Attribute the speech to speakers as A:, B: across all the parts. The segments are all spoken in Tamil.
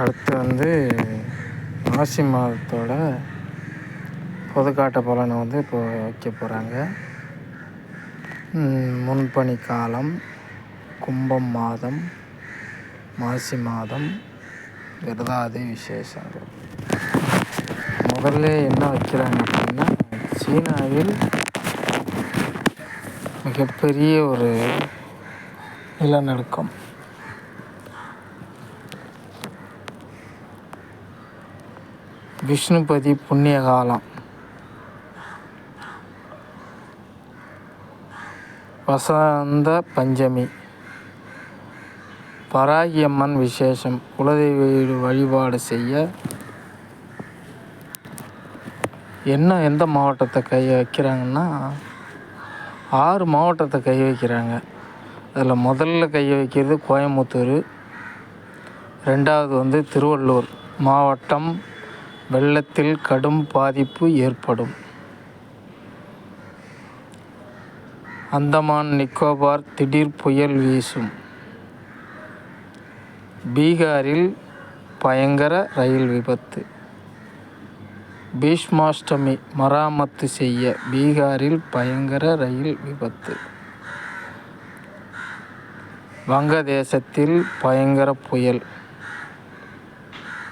A: அடுத்து வந்து மாசி மாதத்தோட பொதுக்காட்ட பலனை வந்து இப்போ வைக்க போகிறாங்க முன்பனி காலம் கும்பம் மாதம் மாசி மாதம் விரதாதி விசேஷங்கள் முதல்ல என்ன வைக்கிறாங்க அப்படின்னா சீனாவில் மிகப்பெரிய ஒரு நிலநடுக்கம். விஷ்ணுபதி புண்ணிய காலம் வசந்த பஞ்சமி. பராகியம்மன் விசேஷம். குலதெய்வ வழிபாடு செய்ய. என்ன எந்த மாவட்டத்தை கை வைக்கிறாங்கன்னா ஆறு மாவட்டத்தை கை வைக்கிறாங்க. அதில் முதல்ல கை வைக்கிறது கோயம்புத்தூர். ரெண்டாவது வந்து திருவள்ளூர். மாவட்டம் வெள்ளத்தில் கடும் பாதிப்பு ஏற்படும். அந்தமான் நிக்கோபார் திடீர் புயல் வீசும். பீகாரில் பயங்கர ரயில் விபத்து. பீஷ்மாஷ்டமி மராமத்து செய்ய பீகாரில் பயங்கர ரயில் விபத்து. வங்கதேசத்தில் பயங்கர புயல்.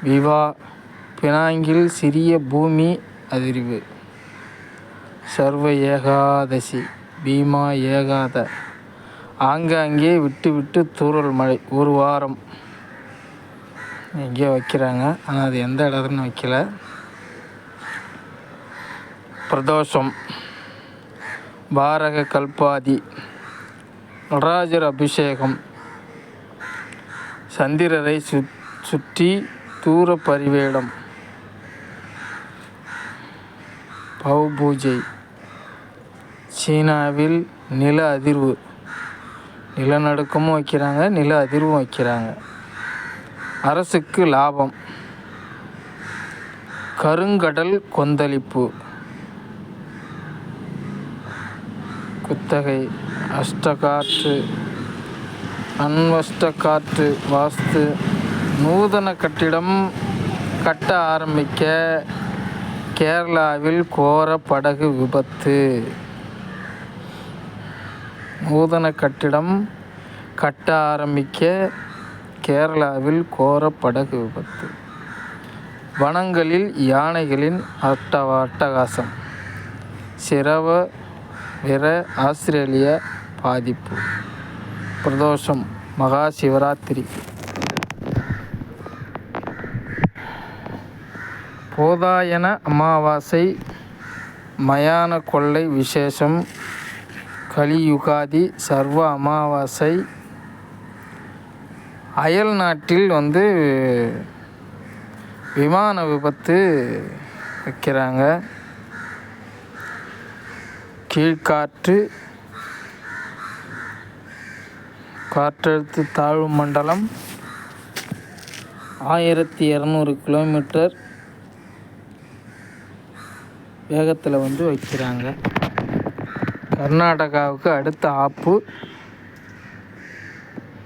A: விவா பினாங்கில் சிறிய பூமி அதிர்வு. சர்வ ஏகாதசி பீமா ஏகாத. ஆங்காங்கே விட்டு விட்டு தூறல் மழை ஒரு வாரம். எங்கேயோ வைக்கிறாங்க ஆனால் அது எந்த இடத்துலன்னு வைக்கல. பிரதோஷம். பாரக கல்பாதி நடராஜர் அபிஷேகம். சந்திரரை சு சுற்றி தூர பரிவேடம் பவ் பூஜை சீனாவில் நில அதிர்வு. நிலநடுக்கமும் வைக்கிறாங்க நில அதிர்வும் வைக்கிறாங்க. அரசுக்கு லாபம். கருங்கடல் கொந்தளிப்பு. குத்தகை. அஷ்டகாற்று. அன்வஷ்டகாற்று வாஸ்து. நூதன கட்டிடம் கட்ட ஆரம்பிக்க கேரளாவில் கோர படகு விபத்து. நூதன கட்டிடம் கட்ட ஆரம்பிக்க கேரளாவில் கோர படகு விபத்து. வனங்களில் யானைகளின் அட்டவ அட்டகாசம். சிரவ விர ஆஸ்திரேலிய பாதிப்பு. பிரதோஷம் மகா சிவராத்திரி. போதாயன அமாவாசை மயான கொள்ளை விசேஷம் கலியுகாதி சர்வ அமாவாசை. அயல் நாட்டில் வந்து விமான விபத்து வைக்கிறாங்க. கீழ்காற்று காற்றழுத்த தாழ்வு மண்டலம் ஆயிரத்தி இரநூறு கிலோமீட்டர். வேகத்தில் வந்து வைக்கிறாங்க. கர்நாடகாவுக்கு அடுத்த ஆப்பு.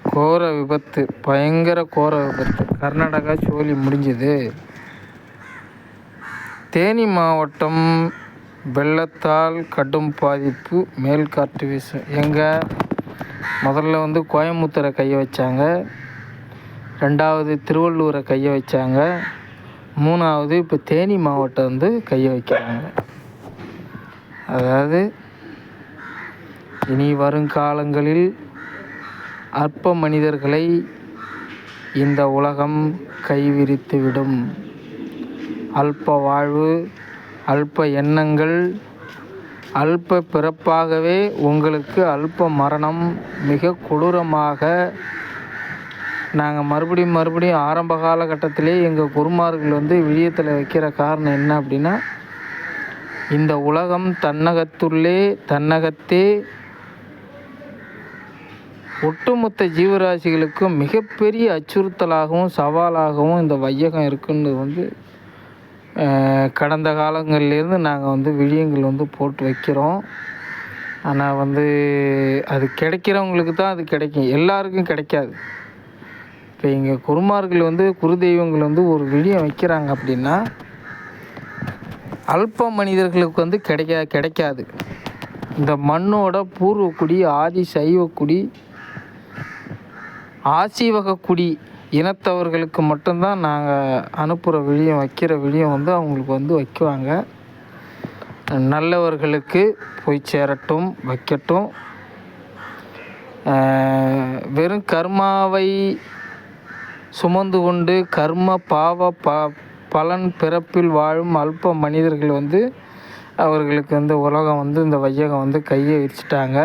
A: கோர விபத்து பயங்கர கோர விபத்து. கர்நாடகா சோழி முடிஞ்சது. தேனி மாவட்டம் வெள்ளத்தால் கடும் பாதிப்பு மேல் காற்று வீசும் எங்கே? முதல்ல வந்து கோயம்புத்தூரை கைய வச்சாங்க. ரெண்டாவது திருவள்ளூரை கைய வச்சாங்க. மூணாவது இப்போ தேனி மாவட்டம் வந்து கையை வைக்கிறாங்க. அதாவது இனி வருங்காலங்களில் அற்ப மனிதர்களை இந்த உலகம் கைவிரித்து விடும். அல்ப வாழ்வு அல்ப எண்ணங்கள் அல்ப பிறப்பாகவே உங்களுக்கு அல்ப மரணம் மிக கொடூரமாக நாங்கள் மறுபடியும் மறுபடியும் ஆரம்ப காலகட்டத்திலே எங்கள் குருமார்கள் வந்து விழியத்தில் வைக்கிற காரணம் என்ன அப்படின்னா இந்த உலகம் தன்னகத்துள்ளே தன்னகத்தே ஒட்டுமொத்த ஜீவராசிகளுக்கும் மிகப்பெரிய அச்சுறுத்தலாகவும் சவாலாகவும் இந்த வையகம் இருக்குன்னு வந்து கடந்த காலங்கள்லேருந்து நாங்கள் வந்து விழியங்கள் வந்து போட்டு வைக்கிறோம். ஆனால் வந்து அது கிடைக்கிறவங்களுக்கு தான் அது கிடைக்கும். எல்லாருக்கும் கிடைக்காது. இப்போ இங்கே குருமார்கள் வந்து குரு தெய்வங்கள் வந்து ஒரு விழியம் வைக்கிறாங்க அப்படின்னா அல்ப மனிதர்களுக்கு வந்து கிடைக்க கிடைக்காது. இந்த மண்ணோட பூர்வக்குடி ஆதி சைவக்குடி ஆசீவகக்குடி இனத்தவர்களுக்கு மட்டும்தான் நாங்கள் அனுப்புகிற விழியம் வைக்கிற விழியம் வந்து அவங்களுக்கு வந்து வைக்குவாங்க. நல்லவர்களுக்கு போய் சேரட்டும் வைக்கட்டும். வெறும் கர்மாவை சுமந்து கொண்டு கர்ம பாவ ப பலன் பிறப்பில் வாழும் அல்ப மனிதர்கள் வந்து அவர்களுக்கு இந்த உலகம் வந்து இந்த வையகம் வந்து கையை விரிச்சிட்டாங்க.